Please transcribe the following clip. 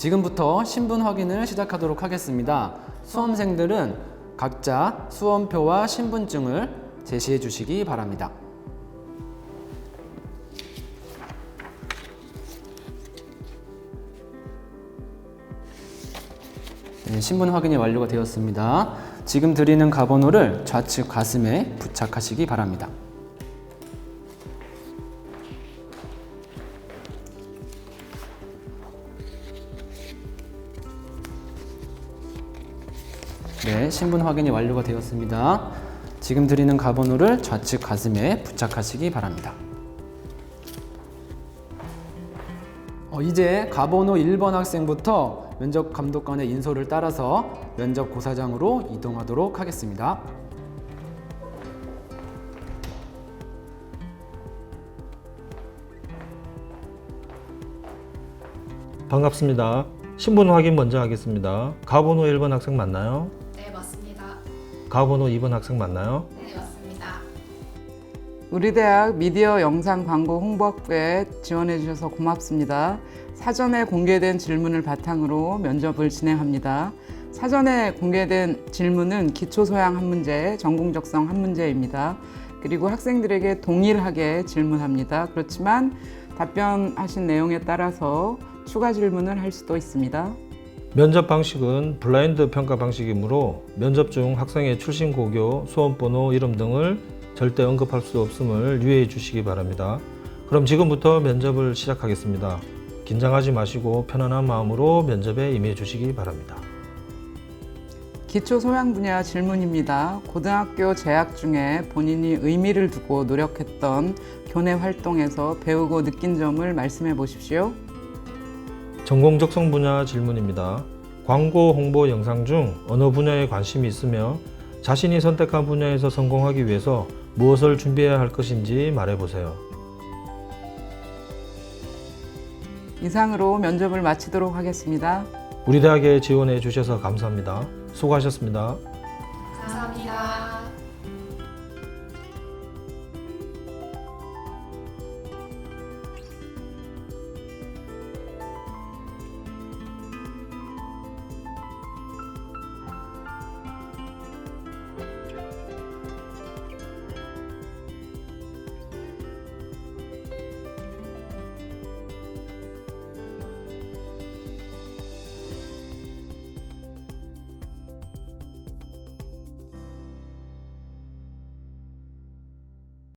지금부터 신분 확인을 시작하도록 하겠습니다. 수험생들은 각자 수험표와 신분증을 제시해 주시기 바랍니다. 네, 신분 확인이 완료가 되었습니다. 지금 드리는 가번호를 좌측 가슴에 부착하시기 바랍니다. 네, 신분 확인이 완료가 되었습니다. 지금 드리는 가번호를 좌측 가슴에 부착하시기 바랍니다. 어, 이제 가번호 1번 학생부터 면접 감독관의 인솔을 따라서 면접 고사장으로 이동하도록 하겠습니다. 반갑습니다. 신분 확인 먼저 하겠습니다. 가번호 1번 학생 맞나요? 가번호 2번 학생 맞나요? 네, 맞습니다. 우리 대학 미디어 영상 광고 홍보학부에 지원해 주셔서 고맙습니다. 사전에 공개된 질문을 바탕으로 면접을 진행합니다. 사전에 공개된 질문은 기초 소양 한 문제, 전공 적성 한 문제입니다. 그리고 학생들에게 동일하게 질문합니다. 그렇지만 답변하신 내용에 따라서 추가 질문을 할 수도 있습니다. 면접 방식은 블라인드 평가 방식이므로 면접 중 학생의 출신 고교, 수험번호, 이름 등을 절대 언급할 수 없음을 유의해 주시기 바랍니다. 그럼 지금부터 면접을 시작하겠습니다. 긴장하지 마시고 편안한 마음으로 면접에 임해 주시기 바랍니다. 기초 소양 분야 질문입니다. 고등학교 재학 중에 본인이 의미를 두고 노력했던 교내 활동에서 배우고 느낀 점을 말씀해 보십시오. 전공 적성 분야 질문입니다. 광고 홍보 영상 중 어느 분야에 관심이 있으며 자신이 선택한 분야에서 성공하기 위해서 무엇을 준비해야 할 것인지 말해 보세요. 이상으로 면접을 마치도록 하겠습니다. 우리 대학에 지원해 주셔서 감사합니다. 수고하셨습니다.